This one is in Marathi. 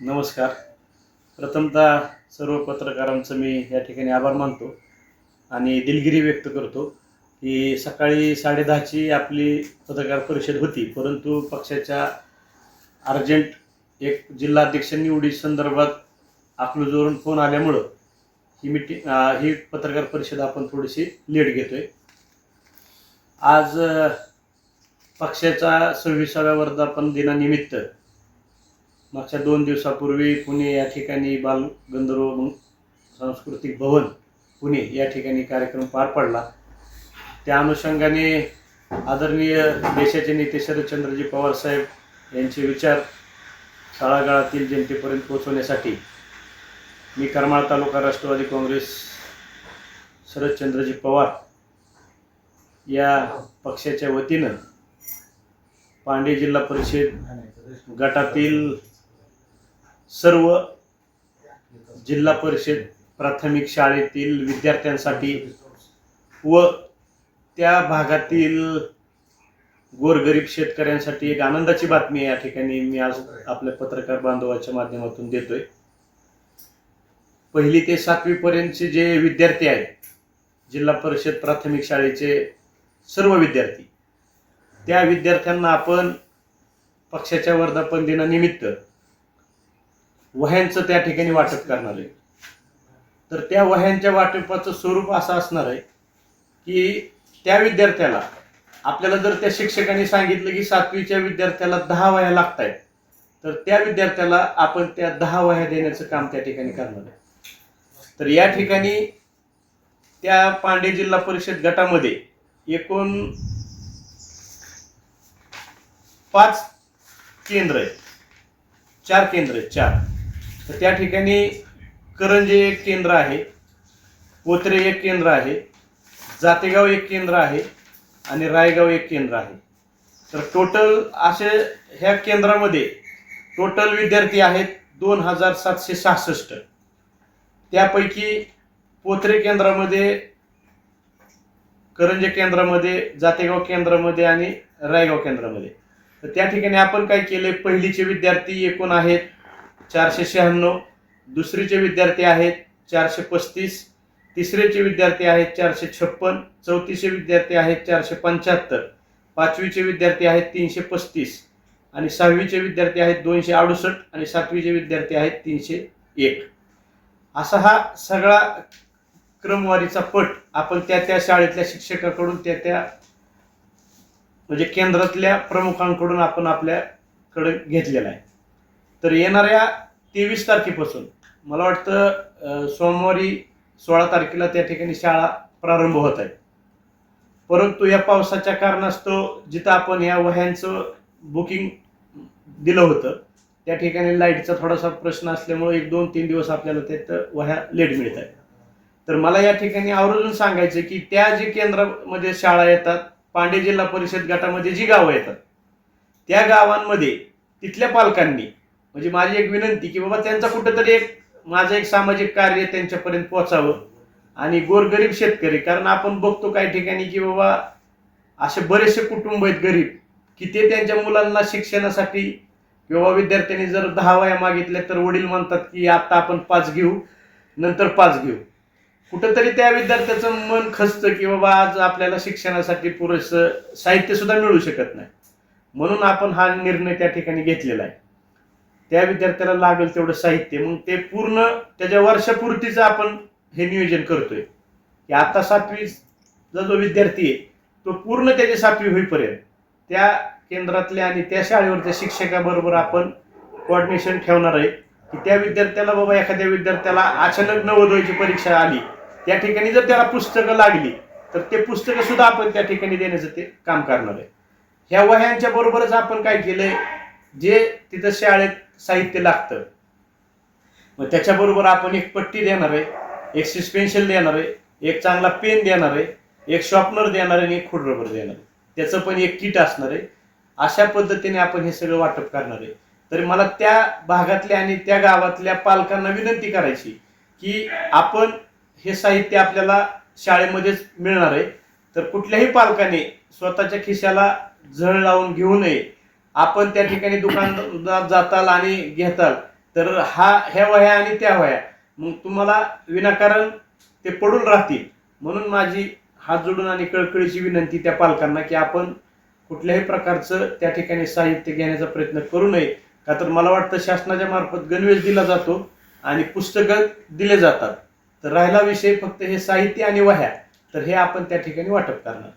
नमस्कार. प्रथमतः सर्व पत्रकारांचं मी या ठिकाणी आभार मानतो आणि दिलगिरी व्यक्त करतो की सकाळी साडेदहाची आपली पत्रकार परिषद होती परंतु पक्षाच्या अर्जंट एक जिल्हाध्यक्ष निवडी संदर्भात अकलूजवरून फोन आल्यामुळं ही मिटिंग ही पत्रकार परिषद आपण थोडीशी लेट घेतोय. आज पक्षाच्या सव्वीसाव्या वर्धापन दिनानिमित्त मागच्या दोन दिवसापूर्वी पुणे या ठिकाणी बाल गंधर्व सांस्कृतिक भवन पुणे या ठिकाणी कार्यक्रम पार पडला. त्या अनुषंगाने आदरणीय देशाचे नेते शरदचंद्रजी पवार साहेब यांचे विचार तळागाळातील जनतेपर्यंत पोहोचवण्यासाठी मी करमाळ तालुका राष्ट्रवादी काँग्रेस शरदचंद्रजी पवार या पक्षाच्या वतीनं पांडे जिल्हा परिषद गटातील सर्व जिल्हा परिषद प्राथमिक शाळेतील विद्यार्थ्यांसाठी व त्या भागातील गोरगरीब शेतकऱ्यांसाठी एक आनंदाची बातमी या ठिकाणी मी आज आपल्या पत्रकार बांधवाच्या माध्यमातून देतोय. पहिली ते सातवीपर्यंतचे जे विद्यार्थी आहेत जिल्हा परिषद प्राथमिक शाळेचे सर्व विद्यार्थी त्या विद्यार्थ्यांना आपण पक्षाच्या वर्धापन दिनानिमित्त वह्यांचं त्या ठिकाणी वाटप करणार आहे. तर त्या वह्यांच्या वाटपाचं स्वरूप असं असणार आहे की त्या विद्यार्थ्याला आपल्याला जर त्या शिक्षकांनी सांगितलं की सातवीच्या विद्यार्थ्याला दहा वह्या लागत आहेत तर त्या विद्यार्थ्याला आपण त्या दहा वह्या देण्याचं काम त्या ठिकाणी करणार आहे. तर या ठिकाणी त्या पांडे जिल्हा परिषद गटामध्ये एकूण पाच केंद्र आहेत. चार केंद्र आहेत चार. तर त्या ठिकाणी करंजे एक केंद्र आहे पोत्रे एक केंद्र आहे जातेगाव एक केंद्र आहे आणि रायगाव एक केंद्र आहे. तर टोटल असे ह्या केंद्रामध्ये टोटल विद्यार्थी आहेत दोन हजार सातशे सहासष्ट. त्यापैकी पोत्रे केंद्रामध्ये करंजे केंद्रामध्ये जातेगाव केंद्रामध्ये आणि रायगाव केंद्रामध्ये. तर त्या ठिकाणी आपण काय केले पहिलीचे विद्यार्थी एकूण आहेत चारशे शहाण्णव दुसरीचे विद्यार्थी आहेत चारशे पस्तीस तिसरेचे विद्यार्थी आहेत चारशे छप्पन चौथीचे विद्यार्थी आहेत चारशे पंच्याहत्तर पाचवीचे विद्यार्थी आहेत तीनशे पस्तीस आणि सहावीचे विद्यार्थी आहेत दोनशे अडुसष्ट आणि सातवीचे विद्यार्थी आहेत तीनशे एक. असा हा सगळा क्रमवारीचा पट आपण त्या त्या शाळेतल्या शिक्षकाकडून त्या त्या म्हणजे केंद्रातल्या प्रमुखांकडून आपण आपल्याकडे घेतलेला आहे. तर येणाऱ्या तेवीस तारखेपासून मला वाटतं सोमवारी सोळा तारखेला त्या ठिकाणी शाळा प्रारंभ होत आहे. परंतु या पावसाच्या कारणास्तव जिथं आपण या वह्यांचं बुकिंग दिलं होतं त्या ठिकाणी लाईटचा थोडासा प्रश्न असल्यामुळे एक दोन तीन दिवस आपल्याला त्यात वह्या लेट मिळत आहे तर मला या ठिकाणी आवर्जून सांगायचं की त्या जे केंद्रामध्ये शाळा येतात पांडे जिल्हा परिषद गटामध्ये जी गावं येतात त्या गावांमध्ये तिथल्या पालकांनी म्हणजे माझी एक विनंती की बाबा त्यांचा कुठंतरी एक माझं एक सामाजिक कार्य त्यांच्यापर्यंत पोहोचावं आणि गोरगरीब शेतकरी कारण आपण बघतो काही ठिकाणी की बाबा असे बरेचसे कुटुंब आहेत गरीब की ते त्यांच्या मुलांना शिक्षणासाठी किंवा विद्यार्थ्यांनी जर दहा वया मागितल्या तर वडील म्हणतात की आता आपण पाच घेऊ नंतर पाच घेऊ. कुठंतरी त्या विद्यार्थ्याचं मन खचतं की बाबा आज आपल्याला शिक्षणासाठी पुरेसं साहित्य सुद्धा मिळू शकत नाही. म्हणून आपण हा निर्णय त्या ठिकाणी घेतलेला आहे. त्या विद्यार्थ्याला लागेल तेवढं साहित्य. मग ते पूर्ण त्याच्या वर्षपूर्तीचं आपण हे नियोजन करतोय. की आता सातवीचा जो विद्यार्थी आहे तो पूर्ण त्याची सातवी होईपर्यंत त्या केंद्रातल्या आणि त्या शाळेवरच्या शिक्षकाबरोबर आपण कोऑर्डिनेशन ठेवणार आहे. की त्या विद्यार्थ्याला बाबा एखाद्या विद्यार्थ्याला अचानक नवोदयची परीक्षा आली त्या ठिकाणी जर त्याला पुस्तकं लागली तर ते पुस्तकं सुद्धा आपण त्या ठिकाणी देण्याचं ते काम करणार आहे. ह्या वह्यांच्या बरोबरच आपण काय केलंय जे तिथं शाळेत साहित्य लागतं. मग त्याच्याबरोबर आपण एक पट्टी देणार आहे एक सस्पेन्शन देणार आहे एक चांगला पेन देणार आहे एक शॉर्पनर देणार आहे आणि एक खोड रबर देणार आहे. त्याचं पण एक किट असणार आहे. अशा पद्धतीने आपण हे सगळं वाटप करणार आहे. तर मला त्या भागातल्या आणि त्या गावातल्या पालकांना विनंती करायची की आपण हे साहित्य आपल्याला शाळेमध्येच मिळणार आहे. तर कुठल्याही पालकाने स्वतःच्या खिशाला झळ लावून घेऊ नये. आपण त्या ठिकाणी दुकानात जाताल आणि घेताल तर हा ह्या वह्या आणि त्या वह्या. मग तुम्हाला विनाकारण ते पडून राहतील. म्हणून माझी हात जोडून आणि कळकळीची विनंती त्या पालकांना की आपण कुठल्याही प्रकारचं त्या ठिकाणी साहित्य घेण्याचा प्रयत्न करू नये. का तर मला वाटतं शासनाच्या मार्फत गणवेश दिला जातो आणि पुस्तकं दिले जातात. तर राहिला विषय फक्त हे साहित्य आणि वह्या. तर हे आपण त्या ठिकाणी वाटप करणार.